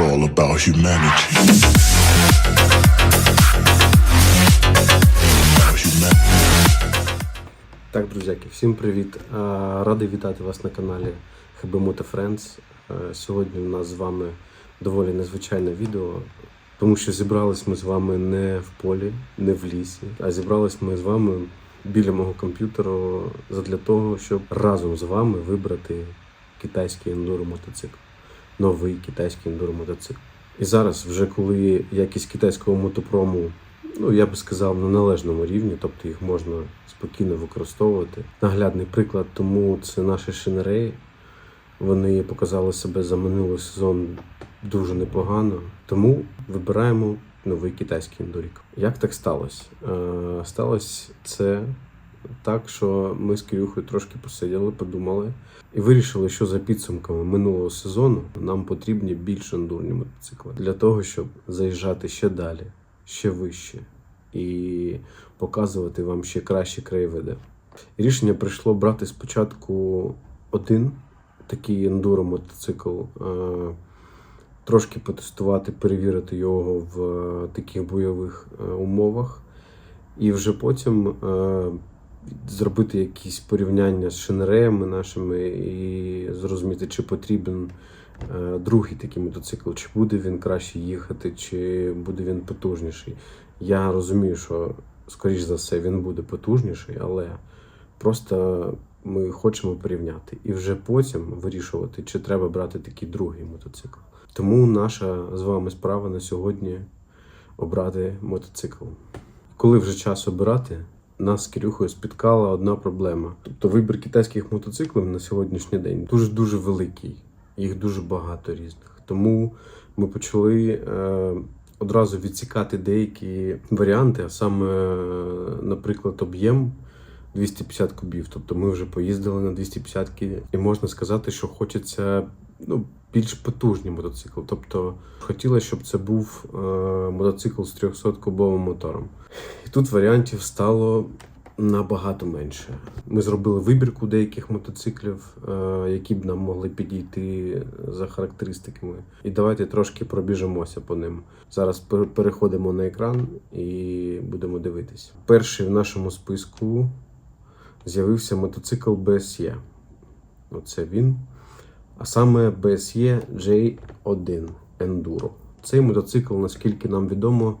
all about humanity. Так, друзяки, всім привіт! Радий вітати вас на каналі Moto Friends. Сьогодні у нас з вами доволі незвичайне відео, тому що зібрались ми з вами не в полі, не в лісі, а зібрались ми з вами біля мого комп'ютеру задля того, щоб разом з вами вибрати китайський ендуро мотоцикл. Новий китайський ендуро мотоцикл. І зараз, вже коли якість китайського мотопрому ну я би сказав, на належному рівні, тобто їх можна спокійно використовувати. Наглядний приклад тому це наші шинереї. Вони показали себе за минулий сезон дуже непогано. Тому вибираємо новий китайський ендурік. Як так сталося? Е, сталося це так, що ми з Кирюхою трошки посиділи, подумали і вирішили, що за підсумками минулого сезону нам потрібні більш ендурні мотоцикли для того, щоб заїжджати ще далі, ще вище і показувати вам ще кращі краєвиди. Рішення прийшло брати спочатку один такий ендуро мотоцикл, е, трошки потестувати, перевірити його в е, таких бойових е, умовах, і вже потім зробити якісь порівняння з шинереями нашими і зрозуміти, чи потрібен е, другий такий мотоцикл, чи буде він краще їхати, чи буде він потужніший. Я розумію, що, скоріш за все, він буде потужніший, але просто ми хочемо порівняти і вже потім вирішувати, чи треба брати такий другий мотоцикл. Тому наша з вами справа на сьогодні обрати мотоцикл. Коли вже час обирати, нас з Кирюхою спіткала одна проблема. Тобто вибір китайських мотоциклів на сьогоднішній день дуже дуже великий, їх дуже багато різних. Тому ми почали е, одразу відсікати деякі варіанти, а саме, е, наприклад, об'єм 250 кубів. Тобто ми вже поїздили на 250 і можна сказати, що хочеться ну, більш потужний мотоцикл. Тобто хотілося, щоб це був е, мотоцикл з 300-кубовим мотором. І тут варіантів стало набагато менше. Ми зробили вибірку деяких мотоциклів, е, які б нам могли підійти за характеристиками. І давайте трошки пробіжимося по ним. Зараз пер- переходимо на екран і будемо дивитись. Перший в нашому списку з'явився мотоцикл BSE. Оце він. А саме BSE J1 Enduro. Цей мотоцикл, наскільки нам відомо,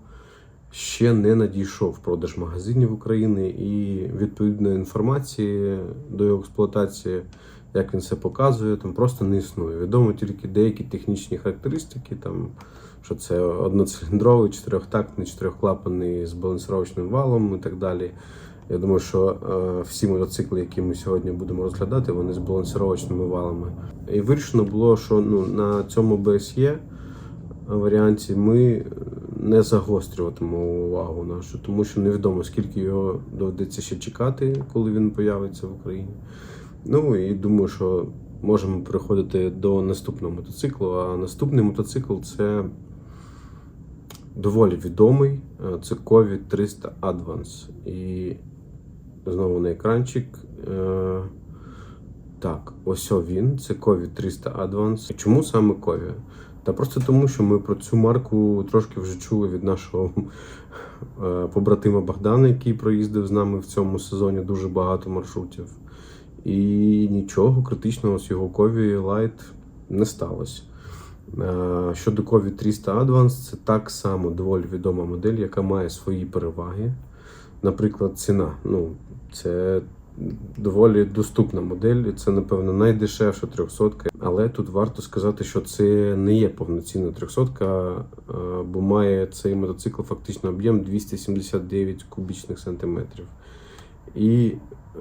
ще не надійшов в продаж магазинів України і відповідної інформації до його експлуатації, як він це показує, там просто не існує. Відомо тільки деякі технічні характеристики, там, що це одноциліндровий, чотирьохтактний, чотирьохклапаний з балансировочним валом і так далі. Я думаю, що е, всі мотоцикли, які ми сьогодні будемо розглядати, вони з балансировочними валами. І вирішено було, що ну, на цьому BSE варіанті ми не загострюватимемо увагу нашу, тому що невідомо, скільки його доведеться ще чекати, коли він появиться в Україні. Ну і думаю, що можемо переходити до наступного мотоциклу. А наступний мотоцикл це доволі відомий. Е, Це Covid 300 Advance. І знову на екранчик. Е, Так, ось він. Це Covid 300 Advance. Чому саме Covid? Та просто тому, що ми про цю марку трошки вже чули від нашого е, побратима Богдана, який проїздив з нами в цьому сезоні дуже багато маршрутів. І нічого критичного з його Кові Light не сталося. Е, Щодо Кові 300 Advance, це так само доволі відома модель, яка має свої переваги. Наприклад, ціна. Ну, це доволі доступна модель, і це, напевно, найдешевша 300 Але тут варто сказати, що це не є повноцінна 300 е, бо має цей мотоцикл фактично об'єм 279 кубічних сантиметрів. І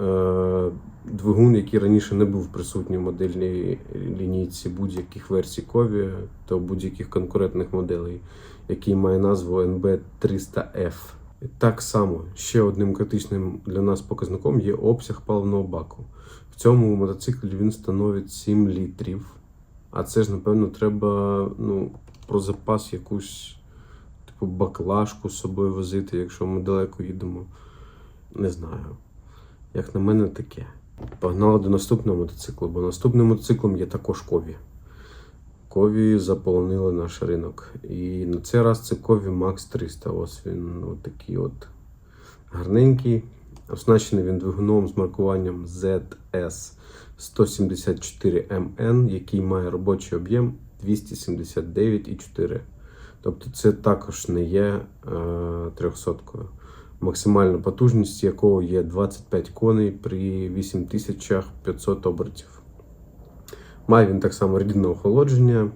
е, двигун, який раніше не був присутній в модельній лінійці будь-яких версій Кові та будь-яких конкурентних моделей, який має назву NB300F. Так само ще одним критичним для нас показником є обсяг паливного баку. В цьому мотоциклі він становить 7 літрів. А це ж, напевно, треба ну, про запас якусь типу баклажку з собою возити, якщо ми далеко їдемо. Не знаю. Як на мене, таке. Погнали до наступного мотоциклу, бо наступним мотоциклом є також Кові. Кові заполонили наш ринок. І на цей раз це Кові Max 300. Ось він такий от гарненький. Оснащений він двигуном з маркуванням ZS 174MN, який має робочий об'єм 279,4. Тобто це також не є е, 300 максимальна потужність якого є 25 коней при 8500 обертів. Має він так само рідне охолодження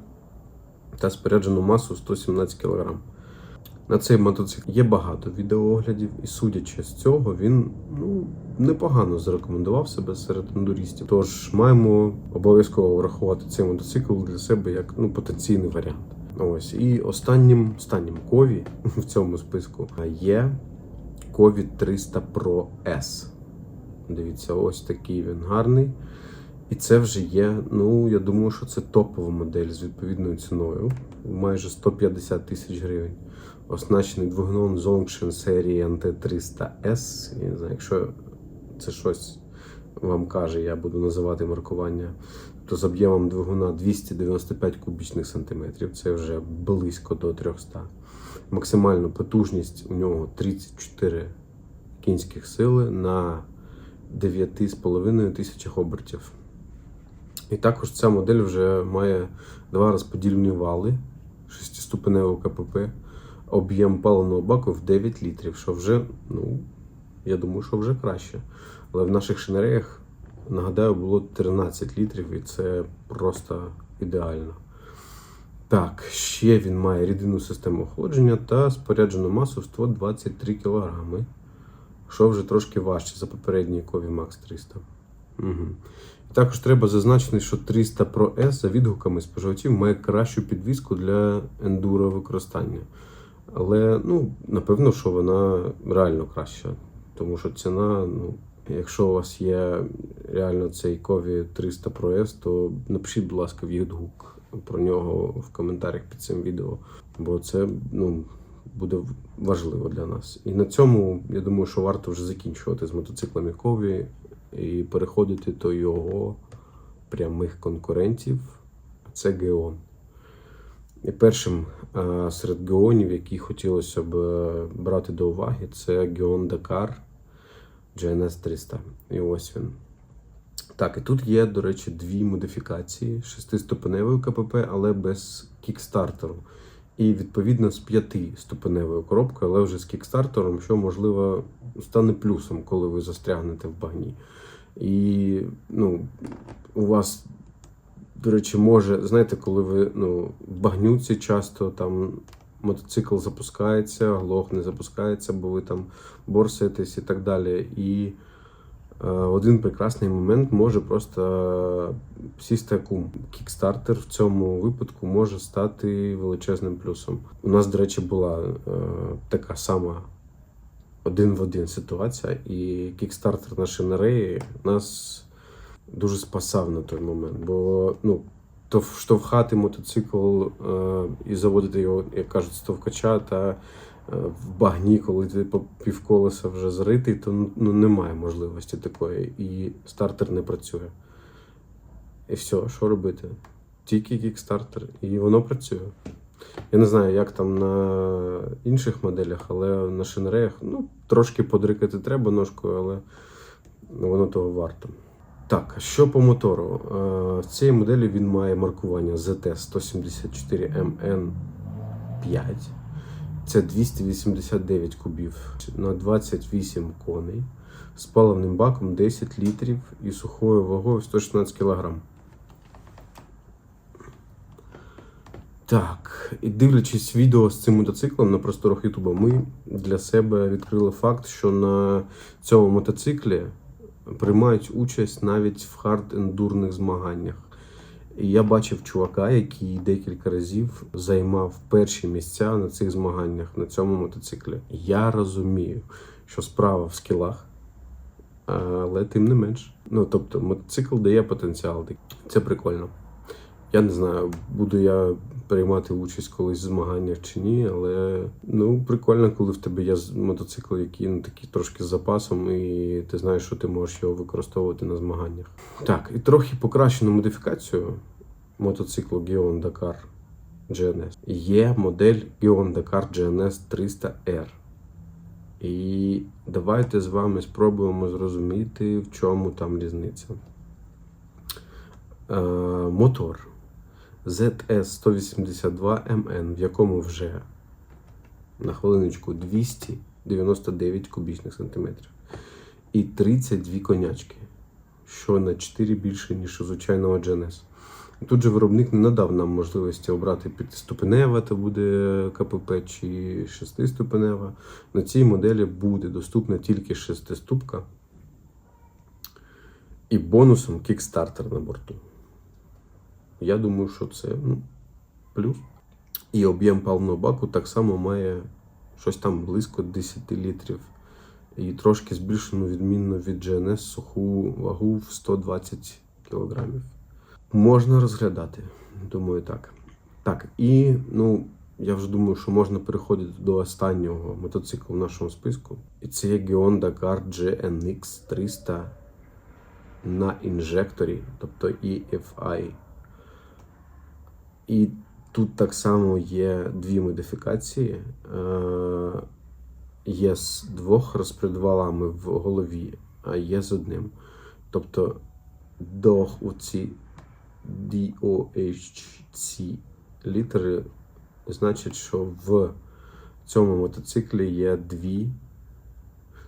та споряджену масу 117 кг. На цей мотоцикл є багато відеооглядів, і судячи з цього, він ну, непогано зарекомендував себе серед ендурістів. Тож маємо обов'язково врахувати цей мотоцикл для себе як ну, потенційний варіант. Ось і останнім останнім кові в цьому списку є Кові 300 Pro S. Дивіться, ось такий він гарний. І це вже є, ну я думаю, що це топова модель з відповідною ціною, майже 150 тисяч гривень. Оснащений двигуном Zongshin серії NT300S. Я не знаю, якщо це щось вам каже, я буду називати маркування. То з об'ємом двигуна 295 кубічних сантиметрів, це вже близько до 300. Максимальна потужність у нього 34 кінських сили на 9,5 тисячах обертів. І також ця модель вже має два розподільні вали, 6-ступеневого КПП, об'єм паливного баку в 9 літрів, що вже, ну, я думаю, що вже краще. Але в наших шинереях, нагадаю, було 13 літрів, і це просто ідеально. Так, ще він має рідинну систему охолодження та споряджену масу в 123 кг, що вже трошки важче за попередній Кові Max 300. Угу. Також треба зазначити, що 300 Pro S за відгуками споживачів має кращу підвіску для ендуро використання. Але ну, напевно, що вона реально краща. Тому що ціна, ну, якщо у вас є реально цей Кові 300 Pro S, то напишіть, будь ласка, відгук про нього в коментарях під цим відео. Бо це ну, буде важливо для нас. І на цьому я думаю, що варто вже закінчувати з мотоциклами Кові і переходити до його прямих конкурентів. Це Геон. І першим е, серед геонів, які хотілося б е, брати до уваги, це Геон Дакар GNS 300. І ось він. Так, і тут є, до речі, дві модифікації: шестиступеневою КПП, але без кікстартеру. І відповідно з п'ятиступеневою коробкою, але вже з кікстартером, що можливо стане плюсом, коли ви застрягнете в багні. І ну, у вас, до речі, може, знаєте, коли ви ну, в багнюці часто там мотоцикл запускається, глох не запускається, бо ви там борсаєтесь і так далі. І один прекрасний момент може просто сісти акум. Кікстартер в цьому випадку може стати величезним плюсом. У нас, до речі, була е, така сама один в один ситуація, і кікстартер на шинереї нас дуже спасав на той момент. Бо ну, то штовхати мотоцикл е, і заводити його, як кажуть, з товкача та е, в багні, коли ти півколеса вже зритий, то ну, немає можливості такої. І стартер не працює. І все, що робити? Тільки кікстартер, і воно працює. Я не знаю, як там на інших моделях, але на шинереях ну, трошки подрикати треба ножкою, але воно того варто. Так, що по мотору? Е, В цій моделі він має маркування ZT 174MN5. Це 289 кубів на 28 коней з паливним баком 10 літрів і сухою вагою 116 кг. Так, і дивлячись відео з цим мотоциклом на просторах Ютуба, ми для себе відкрили факт, що на цьому мотоциклі приймають участь навіть в хард-ендурних змаганнях. І я бачив чувака, який декілька разів займав перші місця на цих змаганнях на цьому мотоциклі. Я розумію, що справа в скілах, але тим не менш. Ну тобто, мотоцикл дає потенціал. Це прикольно. Я не знаю, буду я приймати участь колись в змаганнях чи ні, але ну прикольно, коли в тебе є мотоцикл, який ну, такий трошки з запасом, і ти знаєш, що ти можеш його використовувати на змаганнях. Так, і трохи покращену модифікацію мотоциклу Geon Dakar GNS. Є модель Geon Dakar GNS 300R. І давайте з вами спробуємо зрозуміти, в чому там різниця. Е, мотор ZS182MN, в якому вже на хвилиночку 299 кубічних сантиметрів. І 32 конячки, що на 4 більше, ніж у звичайного GNS. Тут же виробник не надав нам можливості обрати п'ятиступенева, то буде КПП чи шестиступенева. На цій моделі буде доступна тільки шестиступка і бонусом кікстартер на борту. Я думаю, що це ну, плюс. І об'єм паливного баку так само має щось там близько 10 літрів. І трошки збільшену відмінно від GNS суху вагу в 120 кілограмів. Можна розглядати, думаю, так. Так, і ну, я вже думаю, що можна переходити до останнього мотоциклу в нашому списку. І це є Geon Dakar GNX 300 на інжекторі, тобто EFI. І тут так само є дві модифікації. Е, Є з двох розпредвалами в голові, а є з одним. Тобто до оці DOHC літери значить, що в цьому мотоциклі є дві,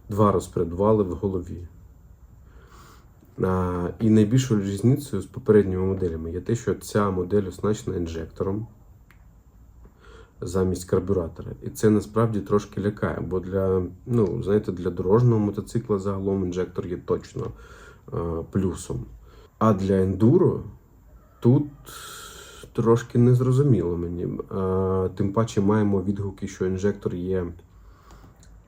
два розпредвали в голові. І найбільшою різницею з попередніми моделями є те, що ця модель оснащена інжектором замість карбюратора. І це насправді трошки лякає, бо для, ну, знаєте, для дорожнього мотоцикла загалом інжектор є точно плюсом. А для ендуро тут трошки незрозуміло мені. Тим паче маємо відгуки, що інжектор є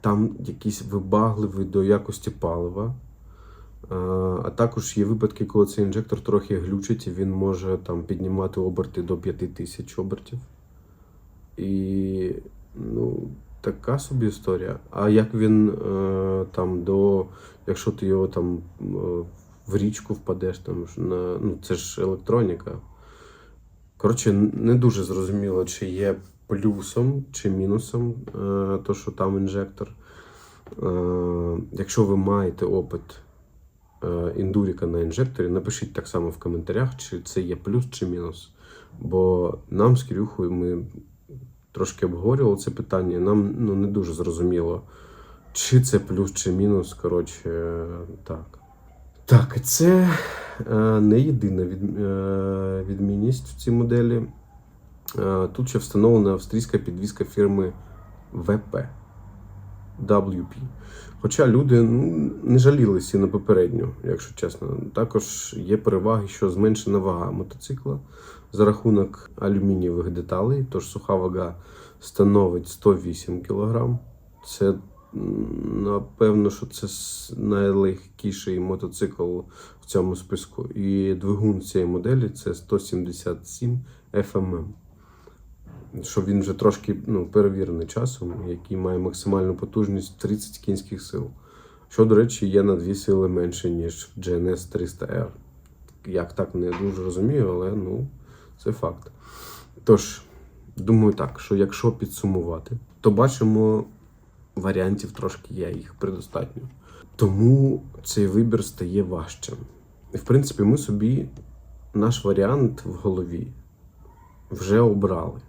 там якийсь вибагливий до якості палива. Е, А також є випадки, коли цей інжектор трохи глючить, і він може там піднімати оберти до 5000 обертів. І ну, така собі історія. А як він е, там до. Якщо ти його там е, в річку впадеш, там на. Ну, це ж електроніка. Коротше, не дуже зрозуміло, чи є плюсом чи мінусом то, що там інжектор. Якщо ви маєте опит індуріка на інжекторі, напишіть так само в коментарях, чи це є плюс чи мінус. Бо нам з Кирюхою ми трошки обговорювали це питання. Нам ну, не дуже зрозуміло, чи це плюс чи мінус. Коротше, е, так. Так, це е, не єдина е, відмінність в цій моделі. Е, тут ще встановлена австрійська підвізка фірми ВП WP. Хоча люди ну, не жалілися на попередню, якщо чесно. Також є переваги, що зменшена вага мотоцикла за рахунок алюмінієвих деталей, тож суха вага становить 108 кг. Це напевно, що це найлегкіший мотоцикл в цьому списку. І двигун цієї моделі це 177 FMM. Що він вже трошки ну, перевірений часом, який має максимальну потужність 30 кінських сил. Що, до речі, є на 2 сили менше, ніж GNS 300R. Як так не дуже розумію, але ну, це факт. Тож, думаю так, що якщо підсумувати, то бачимо варіантів трошки є, їх предостатньо. Тому цей вибір стає важчим. І в принципі, ми собі наш варіант в голові вже обрали.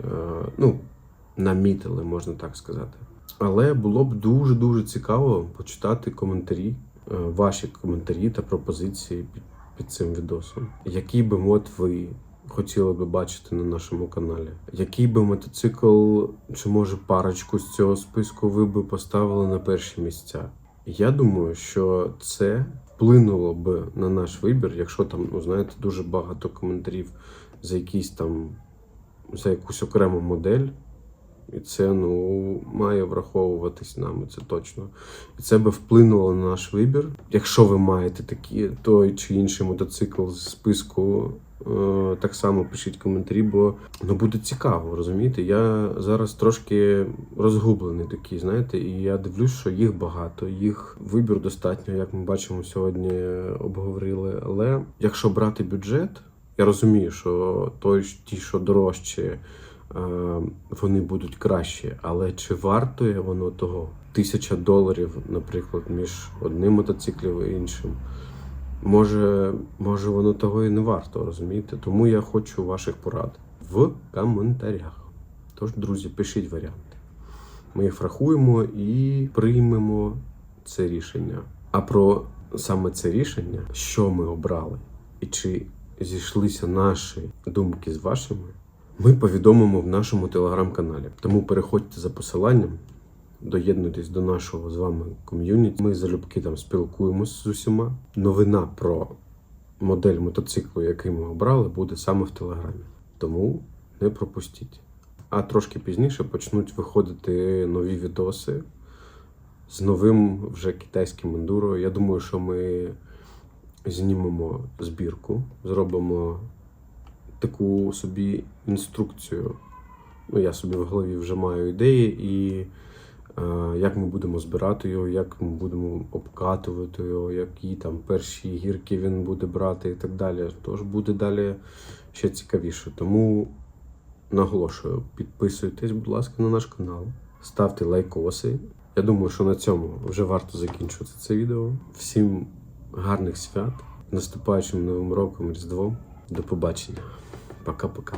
Е, ну, намітили, можна так сказати. Але було б дуже-дуже цікаво почитати коментарі, е, ваші коментарі та пропозиції під, під цим відосом. Який би мод ви хотіли би бачити на нашому каналі? Який би мотоцикл, чи може парочку з цього списку ви би поставили на перші місця? Я думаю, що це вплинуло б на наш вибір, якщо там, ну знаєте, дуже багато коментарів за якісь там за якусь окрему модель. І це ну, має враховуватись нами, це точно. І це би вплинуло на наш вибір. Якщо ви маєте такі, той чи інший мотоцикл з списку, е, так само пишіть коментарі, бо ну, буде цікаво, розумієте? Я зараз трошки розгублений такий, знаєте, і я дивлюсь, що їх багато, їх вибір достатньо, як ми бачимо сьогодні, обговорили. Але якщо брати бюджет, Я розумію, що той, ті, що дорожчі, е, вони будуть кращі, але чи вартує воно того? Тисяча доларів, наприклад, між одним мотоциклом і іншим. Може, може, воно того і не варто, розумієте? Тому я хочу ваших порад в коментарях. Тож, друзі, пишіть варіанти. Ми їх врахуємо і приймемо це рішення. А про саме це рішення, що ми обрали, і чи зійшлися наші думки з вашими, ми повідомимо в нашому телеграм-каналі. Тому переходьте за посиланням, доєднуйтесь до нашого з вами ком'юніті. Ми залюбки там спілкуємося з усіма. Новина про модель мотоциклу, який ми обрали, буде саме в телеграмі. Тому не пропустіть. А трошки пізніше почнуть виходити нові відоси з новим вже китайським ендуро. Я думаю, що ми знімемо збірку, зробимо таку собі інструкцію. Ну, я собі в голові вже маю ідеї, і е, як ми будемо збирати його, як ми будемо обкатувати його, які там перші гірки він буде брати і так далі. Тож буде далі ще цікавіше. Тому наголошую, підписуйтесь, будь ласка, на наш канал, ставте лайкоси. Я думаю, що на цьому вже варто закінчувати це відео. Всім гарних свят, наступаючим новим роком, Різдвом. До побачення. Пока-пока.